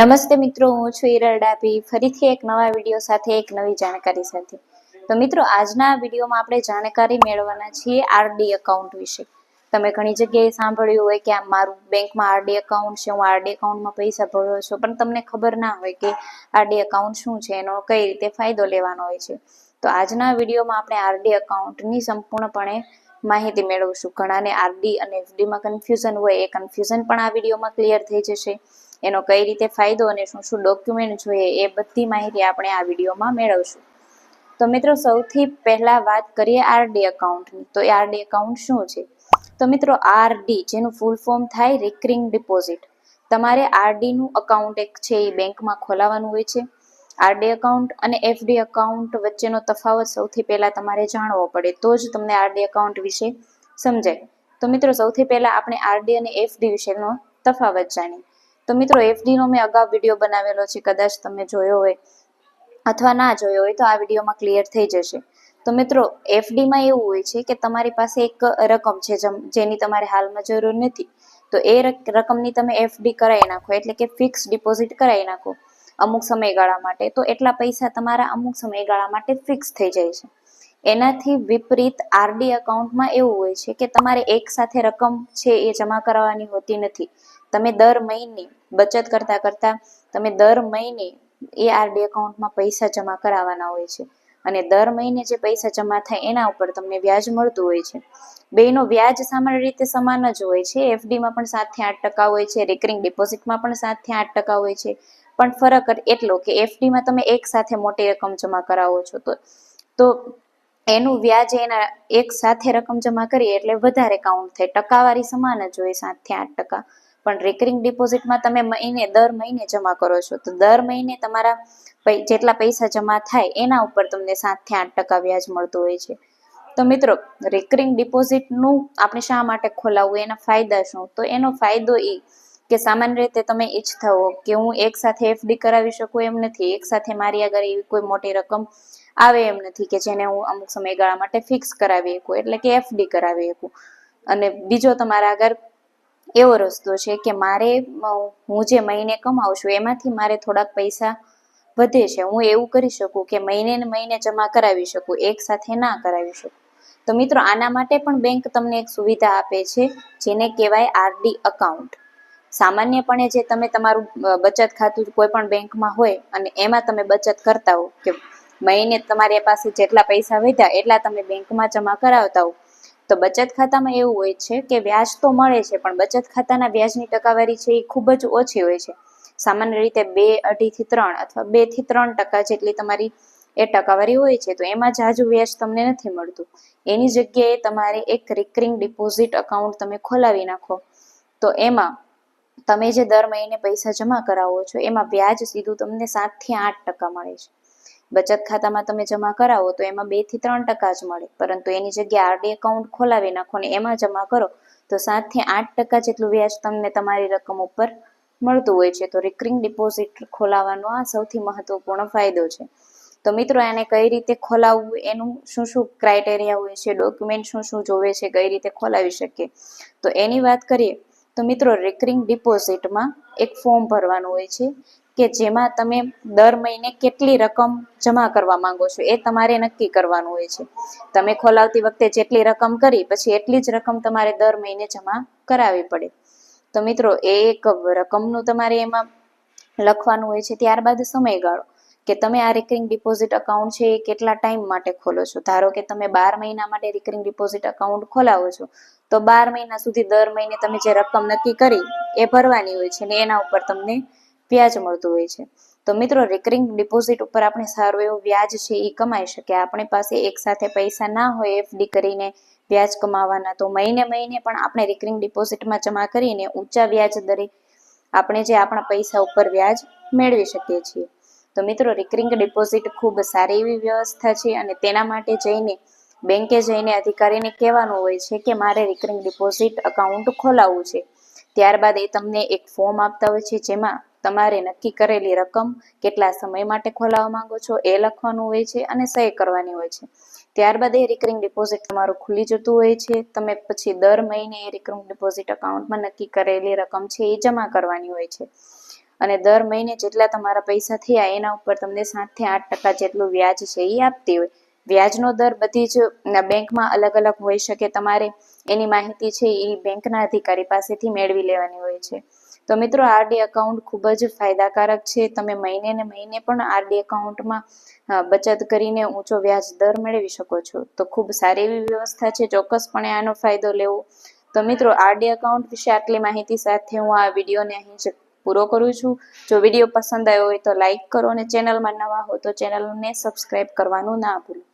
નમસ્તે મિત્રો, હું છું ઈરલ ડાભી. ફરીથી એક નવા વીડિયો સાથે એક નવી જાણકારી સાથે. તો મિત્રો, આજના વિડીયોમાં આપણે જાણકારી મેળવવાના છીએ આરડી એકાઉન્ટ વિશે. તમે ઘણી જગ્યાએ સાંભળ્યું હોય કે આ મારું બેંકમાં આરડી એકાઉન્ટ છે, હું આરડી એકાઉન્ટમાં પૈસા ભર્યો છું, પણ તમને ખબર ના હોય કે આરડી એકાઉન્ટ શું છે, એનો કઈ રીતે ફાયદો લેવાનો હોય છે. તો આજના વિડીયોમાં આપણે આરડી એકાઉન્ટની સંપૂર્ણપણે માહિતી મેળવશું. ઘણાને આરડી અને એફડીમાં કન્ફ્યુઝન હોય, એ કન્ફ્યુઝન પણ આ વિડીયોમાં ક્લિયર થઈ જશે. એનો કઈ રીતે ફાયદો અને શું શું ડોક્યુમેન્ટ જોઈએ એ બધી માહિતી આપણે આ વિડીયોમાં મેળવશું. તો મિત્રો સૌથી પહેલા વાત કરીએ આરડી એકાઉન્ટની તો એ આરડી એકાઉન્ટ શું છે? તો મિત્રો આરડી જેનું ફૂલ ફોર્મ થાય રિકરિંગ ડિપોઝિટ તમારે આરડીનું અકાઉન્ટ એક છે એ બેંકમાં ખોલાવવાનું હોય છે. આરડી એકાઉન્ટ અને એફડી એકાઉન્ટ વચ્ચેનો તફાવત સૌથી પહેલા તમારે જાણવો પડે. તો જ તમને આરડી એકાઉન્ટ વિશે સમજાય. તો મિત્રો સૌથી પહેલા આપણે આરડી અને એફડી વિશેનો તફાવત જાણીએ. તો મિત્રો એફડી નો મેં અગાઉ વીડિયો બનાવેલો છે. કદાચ તમે જોયો હોય અથવા ના જોયો હોય તો આ વિડીયોમાં ક્લિયર થઈ જશે. તો મિત્રો એફડીમાં એવું હોય છે કે તમારી પાસે એક રકમ છે જેની તમારે હાલમાં જરૂર નથી. તો એ રકમની તમે એફડી કરાવી નાખો. એટલે કે ફિક્સ ડિપોઝિટ કરાવી નાખો અમુક સમયગાળા માટે. તો એટલા પૈસા તમારા અમુક સમયગાળા માટે ફિક્સ થઈ જાય છે. એનાથી વિપરીત આરડી અકાઉન્ટમાં એવું હોય છે કે તમારે એક સાથે રકમ છે એ જમા કરાવવાની હોતી નથી. તમે દર મહિને, બચત કરતા કરતા તમે દર મહિને એ આરડી એકાઉન્ટમાં પૈસા જમા કરાવવાના હોય છે. અને દર મહિને જે પૈસા જમા થાય એના ઉપર તમને વ્યાજ મળતું હોય છે. બેનો વ્યાજ સામાન્ય રીતે સમાન જ હોય છે. એફડીમાં પણ સાતથી આઠ ટકા હોય છે. રેકરિંગ ડિપોઝિટમાં પણ સાતથી આઠ ટકા હોય છે. પણ ફરક એટલો કે એફડીમાં તમે એક સાથે મોટી રકમ જમા કરાવો છો તો તો એનું વ્યાજ એના એક સાથે રકમ જમા કરીએ એટલે વધારે કાઉન્ટ થાય. ટકાવારી સમાન જ હોય સાતથી આઠ ટકા. પણ રેકરિંગ ડિપોઝિટમાં તમે મહિને, દર મહિને જમા કરો છો. તો દર મહિને તમારા જેટલા પૈસા જમા થાય, એના ઉપર તમને સાતથી આઠ ટકા વ્યાજ મળતું હોય છે. તો મિત્રો રિકરિંગ ડિપોઝિટનું આપણે શા માટે ખોલાવવું, એના ફાયદા શું? તો એનો ફાયદો એ કે સામાન્ય રીતે તમે ઈચ્છતા હો કે હું એક સાથે એફડી કરાવી શકું એમ નથી. એક સાથે મારી આગળ એવી કોઈ મોટી રકમ આવે એમ નથી કે જેને હું અમુક સમયગાળા માટે ફિક્સ કરાવી શકું, એટલે કે એફડી કરાવી શકું. અને બીજો તમારા આગળ એવો રસ્તો છે કે મારે હું જે મહિને કમાઉં છું એમાંથી મારે થોડાક પૈસા વધે છે. હું એવું કરી શકું કે મહિને ને મહિને જમા કરાવી શકું, એક સાથે ના કરાવી શકું. તો મિત્રો, આના માટે પણ બેંક તમને એક સુવિધા આપે છે, જેને કહેવાય આરડી અકાઉન્ટ સામાન્યપણે જે તમે તમારું બચત ખાતું કોઈ પણ બેંકમાં હોય અને એમાં તમે બચત કરતા હો કે મહિને તમારી પાસે જેટલા પૈસા વધ્યા, એટલા તમે બેંકમાં જમા કરાવતા હો તો બચત ખાતામાં એવું હોય છે કે વ્યાજ તો મળે છે, પણ બચત ખાતાના વ્યાજની ટકાવારી છે એ ખૂબ જ ઓછી હોય છે. સામાન્ય રીતે બે અઢીથી ત્રણ અથવા બેથી ત્રણ ટકા જેટલી તમારી એ ટકાવારી હોય છે, તો એમાં જાજુ વ્યાજ તમને નથી મળતું. એની જગ્યાએ તમારે એક રિકરિંગ ડિપોઝિટ અકાઉન્ટ તમે ખોલાવી નાખો. તો એમાં તમે જે દર મહિને પૈસા જમા કરાવો છો, એમાં વ્યાજ સીધું તમને સાતથી આઠ ટકા મળે છે. બચત ખાતામાં તમે જમા કરાવો તો એમાં બેથી ત્રણ ટકા જ મળે. પરંતુ એની જગ્યાએ આરડી એકાઉન્ટ ખોલાવી નાખો ને એમાં જમા કરો તો સાતથી આઠ ટકા જેટલું વ્યાજ તમને તમારી રકમ ઉપર મળતું હોય છે. તો રિકરિંગ ડિપોઝિટ ખોલાવવાનો આ સૌથી મહત્વપૂર્ણ ફાયદો છે. તો મિત્રો એને કઈ રીતે ખોલાવવું? એનું શું શું ક્રાઇટેરિયા હોય છે? ડોક્યુમેન્ટ શું શું જોવે છે? કઈ રીતે ખોલાવી શકીએ? તો એની વાત કરીએ તો મિત્રો રિકરિંગ ડિપોઝિટમાં એક ફોર્મ ભરવાનું હોય છે. કે જેમાં તમે દર મહિને કેટલી રકમ જમા કરવા માંગો છો એ તમારે નક્કી કરવાનું હોય છે. તમે ખોલાવતી વખતે જેટલી રકમ કરી, પછી એટલી જ રકમ તમારે દર મહિને જમા કરાવવી પડે. તો મિત્રો, એ એક રકમનું તમારે એમાં લખવાનું હોય છે ત્યારબાદ સમયગાળો. કે તમે આ રિકરિંગ ડિપોઝિટ અકાઉન્ટ છે એ કેટલા ટાઈમ માટે ખોલો છો? ધારો કે તમે બાર મહિના માટે રિકરિંગ ડિપોઝિટ અકાઉન્ટ ખોલાવો છો, તો બાર મહિના સુધી દર મહિને તમે જે રકમ નક્કી કરી, એ ભરવાની હોય છે ને એના ઉપર તમને વ્યાજ મળતું હોય છે. તો મિત્રો રિકરિંગ ડિપોઝિટ ઉપર આપણે સારું એવું વ્યાજ છે એ કમાઈ શકીએ. આપણી પાસે એક સાથે પૈસા ના હોય એફડી કરીને વ્યાજ કમાવાના, તો મહિને મહિને પણ આપણે રિકરિંગ ડિપોઝિટમાં જમા કરીને ઊંચા વ્યાજ દરે આપણે જે આપણા પૈસા ઉપર વ્યાજ મેળવી શકીએ છીએ. તો મિત્રો રિકરિંગ ડિપોઝિટ ખૂબ સારી એવી વ્યવસ્થા છે અને તેના માટે જઈને બેંકે જઈને અધિકારીને કહેવાનું હોય છે કે મારે રિકરિંગ ડિપોઝિટ અકાઉન્ટ ખોલાવવું છે. ત્યારબાદ એ તમને એક ફોર્મ આપતા હોય છે જેમાં તમારે નક્કી કરેલી રકમ કેટલા સમય માટે ખોલાવવા માંગો છો એ લખવાનું હોય છે અને સહી કરવાની હોય છે. ત્યારબાદ એ રિકરિંગ ડિપોઝિટ તમારું ખુલી જતું હોય છે. તમે પછી દર મહિને એ રિકરિંગ ડિપોઝિટ અકાઉન્ટમાં નક્કી કરેલી રકમ છે એ જમા કરવાની હોય છે. અને દર મહિને જેટલા તમારા પૈસા થયા એના ઉપર તમને સાતથી આઠ ટકા જેટલું વ્યાજ છે એ આપતી હોય. વ્યાજનો દર બધી જ બેંકમાં અલગ અલગ હોઈ શકે. તમારે એની માહિતી છે એ બેંકના અધિકારી પાસેથી મેળવી લેવાની હોય છે. તો મિત્રો, આરડી એકાઉન્ટ ખૂબ જ ફાયદાકારક છે. તમે મહિને ને મહિને પણ આરડી એકાઉન્ટમાં બચત કરીને ઊંચો વ્યાજ દર મેળવી શકો છો. તો ખૂબ સારી એવી વ્યવસ્થા છે. ચોક્કસપણે આનો ફાયદો લેવો. તો મિત્રો, આરડી એકાઉન્ટ વિશે આટલી માહિતી સાથે હું આ વિડીયોને અહીં જ પૂરો કરું છું. જો વીડિયો પસંદ આવ્યો હોય તો લાઇક કરો અને ચેનલમાં નવા હો તો ચેનલને સબસ્ક્રાઈબ કરવાનું ના ભૂલો.